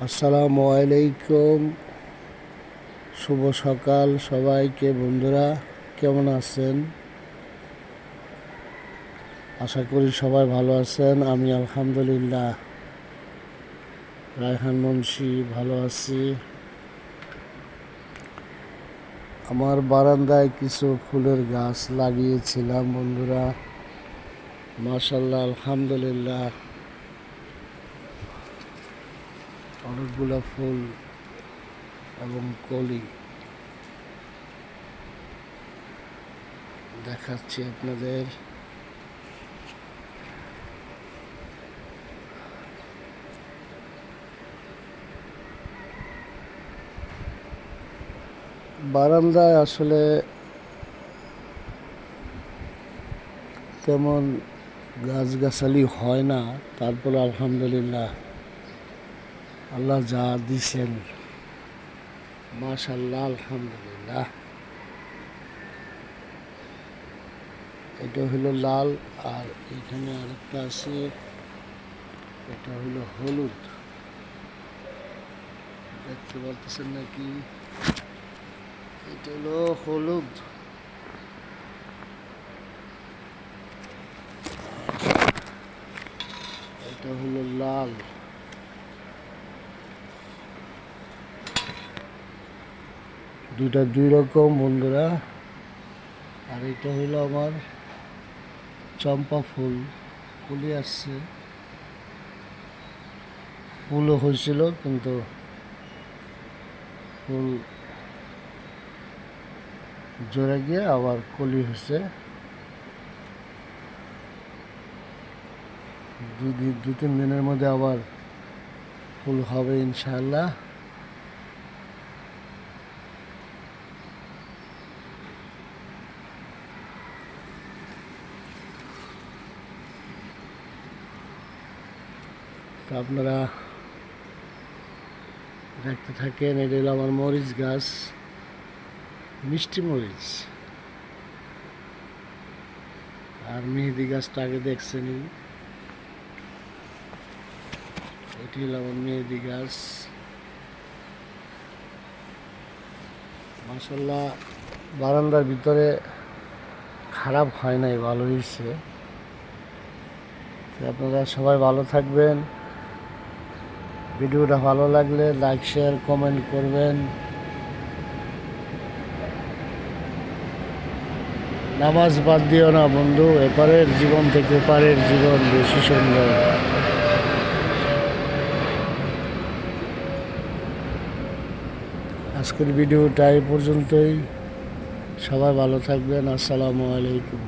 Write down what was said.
আসসালামু আলাইকুম। শুভ সকাল সবাইকে। বন্ধুরা, কেমন আছেন? আশা করি সবাই ভালো আছেন। আমি আলহামদুলিল্লাহ। রায়হান মুন্সি, ভালো আছি। আমার বারান্দায় কিছু ফুলের গাছ লাগিয়েছিলাম, বন্ধুরা। মাশাল্লাহ আলহামদুলিল্লাহ। অনেকগুলো ফুল এবং কলি দেখাচ্ছি আপনাদের। বারান্দায় আসলে তেমন গাছগাছালি হয় না তারপরে আলহামদুলিল্লাহ আল্লাহ যা দিছেন মাশাল্লাহ আলহামদুলিল্লাহ। এটা হলো লাল, আর এখানে আরেকটা আছে, এটা হলো হলুদ। দেখতে পারতেছেন নাকি? এটা হলো হলুদ। এটা হলো লাল। দুইটা দুই রকম বন্ধুরা। আর এটা হলো আমার চম্পা ফুল। ফুলই আসছে। ফুলও হয়েছিল, কিন্তু ফুল জোরে গিয়ে আবার কলি হয়েছে। দু তিন দিনের মধ্যে আবার ফুল হবে ইনশাআল্লাহ। তো আপনারা দেখতে থাকেন, এটা হলো আমার মরিচ গাছ, মিষ্টি মরিচ। আর মেহেদি গাছটা আগে দেখছেনই এটি হলো আমার মেহেদি গাছ। মাসাল্লাহ বারান্দার ভিতরে খারাপ হয় নাই, ভালো হয়েছে। আপনারা সবাই ভালো থাকবেন। ভিডিওটা ভালো লাগলে লাইক, শেয়ার, কমেন্ট করবেন। নামাজ বাদ দিও না বন্ধু, এপারের জীবন থেকে ওপারের জীবন বেশি সুন্দর। আজকের ভিডিওটা এই পর্যন্তই। সবাই ভালো থাকবেন, আসসালামু আলাইকুম।